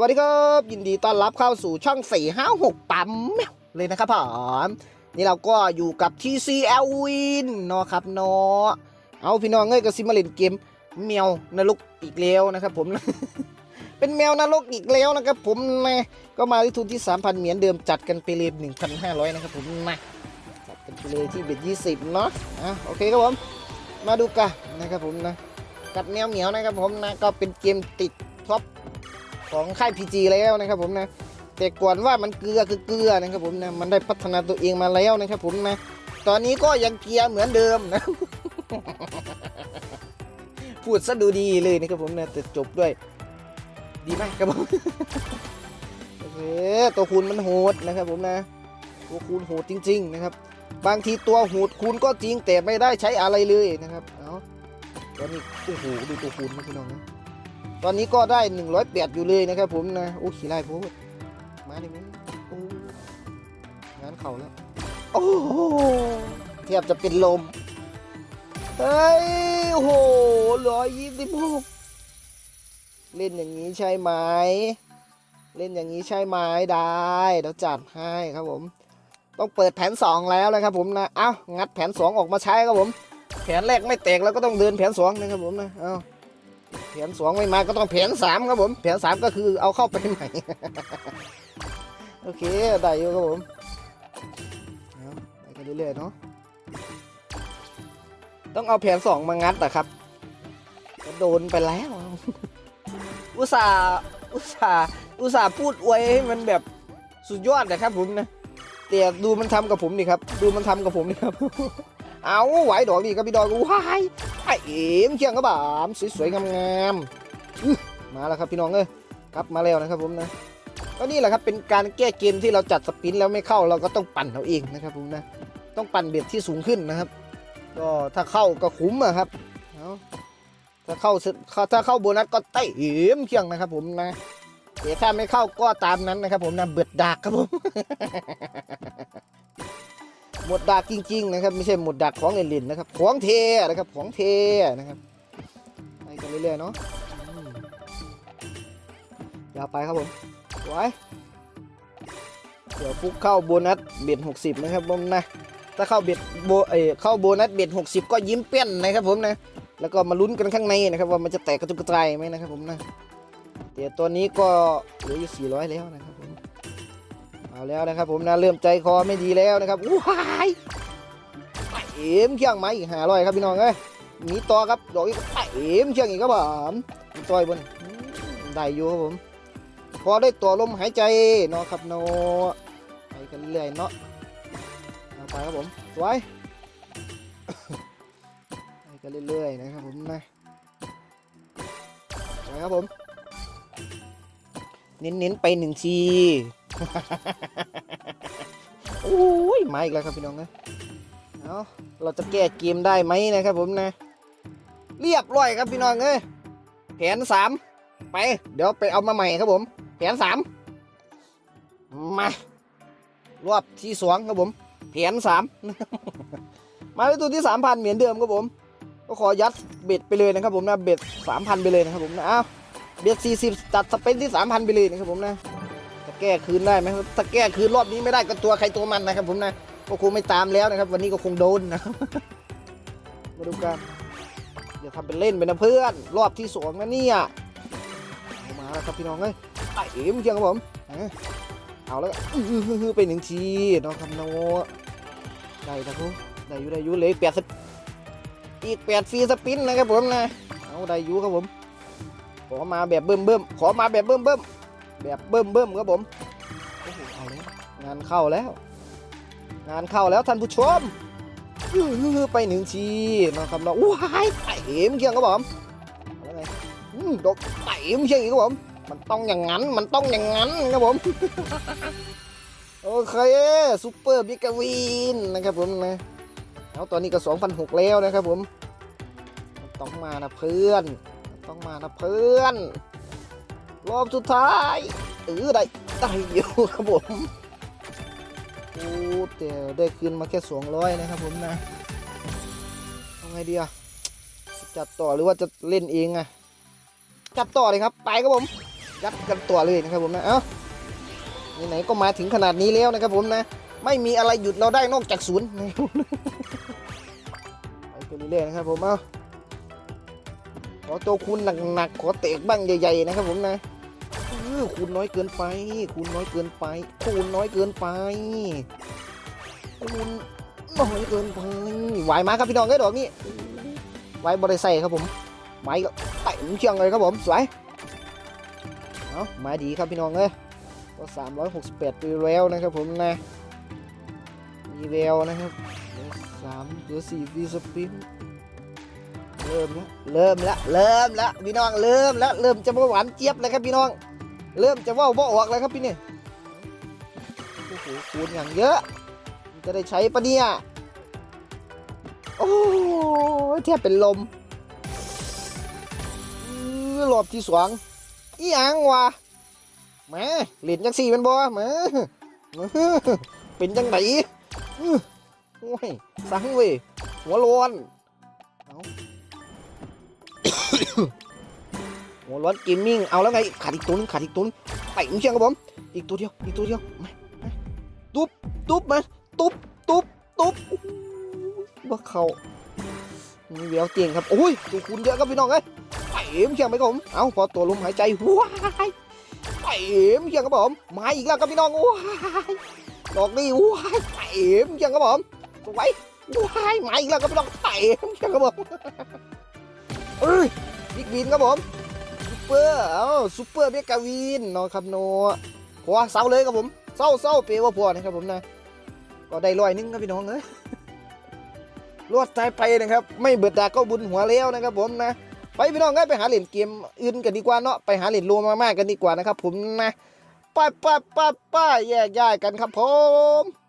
วัสดีครับ ยินดีต้อนรับเข้าสู่ช่อง 4 5 6 ปั๊มเลยนะครับผมนี่เราก็อยู่กับ TCL Win เนาะครับเนาะเอาพี่น้องเอ้ยก็ซิมาเล่นเกมแมวนรกอีกแล้วนะครับผม เป็นแมวนรกอีกแล้วนะครับผมนะก็มาที่ทุนที่ 3,000 เหรียญเดิมจัดกันไปเลย1,500 นะครับผมนะจัดกันไปเลยที่เบ็ด20 เนาะอะโอเคครับผม มาดูกันนะครับผมนะ กับแมวเหมียวนะครับผมนะก็เป็นเกมติดท็อป ของค่าย PG แล้วนะครับผมนะแต่ก่อนว่ามันเกลือคือเกลือนะครับผมนะมันได้พัฒนาตัวเองมาแล้วนะครับผมนะตอนนี้ก็ยังเกลียร์เหมือนเดิมนะพูดซะดูดีเลยนะครับผมนะแต่จบด้วย ดีไหมครับผมโอเคตัวคูณมันโหดนะครับผมนะ ตัวคูณโหดจริง ๆ นะครับ บางทีตัวโหดคูณก็จริงแต่ไม่ได้ใช้อะไรเลยนะครับเอาตอนนี้โอ้โหดูตัวคูณนะพี่น้องนะ ตอนนี้ก็ได้108อยู่เลยนะครับผมนะโอ้ขี่ไล่พูดมาดิมึงโอ้งานเข่าแล้ว โอ้โหเทียบจะเป็นลม เฮ้ยโอ้โหร้อยยี่สิบหกเล่นอย่างนี้ใช่ไหม เล่นอย่างนี้ใช่ไหมได้เดี๋ยวจัดให้ครับผม ต้องเปิดแผนสองแล้วนะครับผมนะ เอ้า งัดแผนสองออกมาใช้ครับผม แผนแรกไม่แตกแล้วก็ต้องเดินแผนสองนะครับผมนะ เอ้า ผนสองไม่มาก็ต้องแผนสามครับผมแผนสามก็คือเอาเข้าไปใหม่ โอเคได้อยู่ครับผมไปกันเรื่อยๆเนาะต้องเอาแผนสองมางัดอะครับโดนไปแล้ว อุตส่าห์อุตส่าห์อุตส่าห์พูดอวยให้มันแบบสุดยอดนะครับผมนะแต่ดูมันทำกับผมดิครับ ดูมันทำกับผมดิครับ เอาไหวดอกดีครับพี่ดอกว้ายไอเอ๋มเชียงกระบามสวยๆงามๆมาแล้วครับพี่น้องเอ้ยครับมาแล้วนะครับผมนะก็นี่แหละครับเป็นการแก้เกมที่เราจัดสปินแล้วไม่เข้าเราก็ต้องปั่นเอาเองนะครับผมนะต้องปั่นเบ็ดที่สูงขึ้นนะครับ ก็ถ้าเข้าก็คุ้มอะครับถ้าเข้าถ้าเข้าโบนัสก็เตะเอ๋มเชียงนะครับผมนะแต่ถ้าไม่เข้าก็ตามนั้นนะครับผมนะเบิดดากครับผม หมดดักจริง ๆ นะครับ ไม่ใช่หมดดักของเล่นๆนะครับของเทนะครับของเทนะครับไปกันเรื่อยๆเนาะอืมยาวไปครับผมไว้เดี๋ยวฟุกเข้าโบนัสเบ็ดหกสิบนะครับผมนะถ้าเข้าเบ็ดโบเอเข้าโบนัสเบ็ดหกสิบก็ยิ้มเปี้ยนนะครับผมนะแล้วก็มาลุ้นกันข้างในนะครับ ว่ามันจะแตกกระจุกกระจายไหมนะครับผมนะเดี๋ยวตัวนี้ก็เหลืออยู่สี่ร้อยแล้วนะครับผม เอาแล้วนะครับผมนะเริ่มใจคอไม่ดีแล้วนะครับว้หายไปเอ็มเชียงไม้อีกหาร้อยครับพี่น้องเอ้ยมีต่อครับดอกอีกไปเอ็มเชียงอีกครับผมมีต่อยบนได้อยู่ครับผม พอได้ตัวลมหายใจเนาะครับเนาะไปกันเรื่อยเนาะเอาไปครับผมสวยไปกันเรื่อยๆนะครับผมนะไปครับผมเน้นๆไปหนึ่งที โอ้ยมาอีกแล้วครับพี่น้องนะเอาเราจะแก้เกมได้ไหมนะครับผมนะ เรียบร้อยครับพี่น้องเอ้ยแผนสามไปเดี๋ยวไปเอามาใหม่ครับผม แผนสามมารอบที่สองครับผม แผนสามมาในตัวที่สามพันเหมือนเดิมครับผม ก็ขอยัดเบ็ดไปเลยนะครับผมนะเบ็ดสามพันไปเลยนะครับผมนะเอาเบ็ดสี่สิบตัดสเปนที่สามพันไปเลยนะครับผมนะ แก้คืนได้ไหมครับถ้าแก้คืนรอบนี้ไม่ได้ก็ตัวใครตัวมันนะครับ ผมนะก็คงไม่ตามแล้วนะครับ วันนี้ก็คงโดนนะครับมาดูกันอย่าทำเป็นเล่นไปนะเพื่อน รอบที่สองนะเนี่ยมาแล้วครับพี่น้องเอ้ยไต่เอ็มเชียงครับผมเอาแล้วอื้อไปหนึ่งทีน้องคำโนได้ครับได้อยู่ได้อยู่เลยแปดสิอีกแปดฟรีสปินนะครับผมนะเอาได้อยู่ครับผมขอมาแบบเบิ่มเบิ่มขอมาแบบเบิ่มเบิ่ม แบบเบิ่มเบิ่มครับผมงานเข้าแล้ว งานเข้าแล้วท่านผู้ชมไปหนึ่งทีนะครับเราว้ายไต่เอ็มเชียงครับผมเอาไงอืมดอกไต่เอ็มเชียงอีกครับผมมันต้องอย่างนั้นมันต้องอย่างนั้นครับผมโอเคซูเปอร์บิ๊กวินนะครับผมนะเอาตอนนี้ก็สองพันหกแล้วนะครับผมต้องมานะเพื่อน ต้องมานะเพื่อน รอบสุดท้ายเออได้ได้อยู่ครับผมโอ้แต่ได้คืนมาแค่สองร้อยนะครับผมนะเอาไงดีอะจัดต่อหรือว่าจะเล่นเองอะจัดต่อเลยครับ ไปครับผมจัดกันตัวเลยนะครับผมนะเอ้าไหนๆก็มาถึงขนาดนี้แล้วนะครับผมนะ ไม่มีอะไรหยุดเราได้นอกจากศูนย์นะครับไปกันเรื่อยๆนะครับผมเอ้าขอตัวคูณหนักๆขอเตะบ้างใหญ่ๆนะครับผมนะ ออคูณน้อยเกินไป คูณน้อยเกินไป คูณน้อยเกินไป คูณน้อยเกินไปไหวมาครับพี่น้องเอ้ยดอกนี้ไหวบริใส่ครับผมไม้ก็ไต่เชียงเลยครับผมสวยเอาไม้ดีครับพี่น้องเอ้ยก็368ไปแล้วนะครับผมนะมีแววนะครับสามหลือสี่ฟีสปินเริ่มแล้วเริ่มแล้วเริ่มแล้วพี่น้องเริ่มแล้วเริ่มจะมาหวานเจี๊ยบเลยครับพี่น้อง เริ่มจะว่าวบ่ออกเลยครับพี่นี่โอ้โหคูณอย่างเยอะ จะได้ใช้ปะเนี่ย โอ้แทบเป็นลมอือรอบที่สองอีหยังวะแหมเหรียญจังสี่เป็นบ่แหมเป็นจังไหนอื้อโอ้ยสังเวยหัวล้วนเอา หัวโล้วนเกมมิ่งเอาแล้วไงขาดอีกตัวนึงขาดอีกตัวนึงไปเชียงครับผมอีกตัวเดียวอีกตัวเดียวมาตุ๊บตุ๊บมาตุ๊บตุ๊บตุ๊บว่าเขามีแววเตียงครับโอ้ยตัวคุณเยอะครับพี่น้องเอ้ยไปเชียงไปครับผมเอาพอตัวลมหายใจว้ายไปเชียงครับผมมาอีกแล้วครับพี่น้องว้ายดอกนี้ว้ายไปเอ็มยังครับผมสวยว้ายมาอีกแล้วครับพี่น้องไปเอ็มยังครับผมเอ้ยบิ๊กวินครับผม เปอร์เอ้าซุปเปอร์เบกาวินเนาะครับโนพอเศร้าเลยครับผมเศร้าเศร้าเปว่าพอนะครับผมนะ ก็ได้ร้อยนึงครับพี่น้องเอ้ยรวดตายไปนะครับ ไม่เบิดดาก็บุญหัวแล้วนะครับผมนะ ไปพี่น้องเอ้ยไปหาเหรียญเกมอื่นกันดีกว่าเนาะไปหาเหรียญโลมาๆกันดีกว่านะครับผมนะป้าป้าป้าป้าแยกย้ายกันครับผม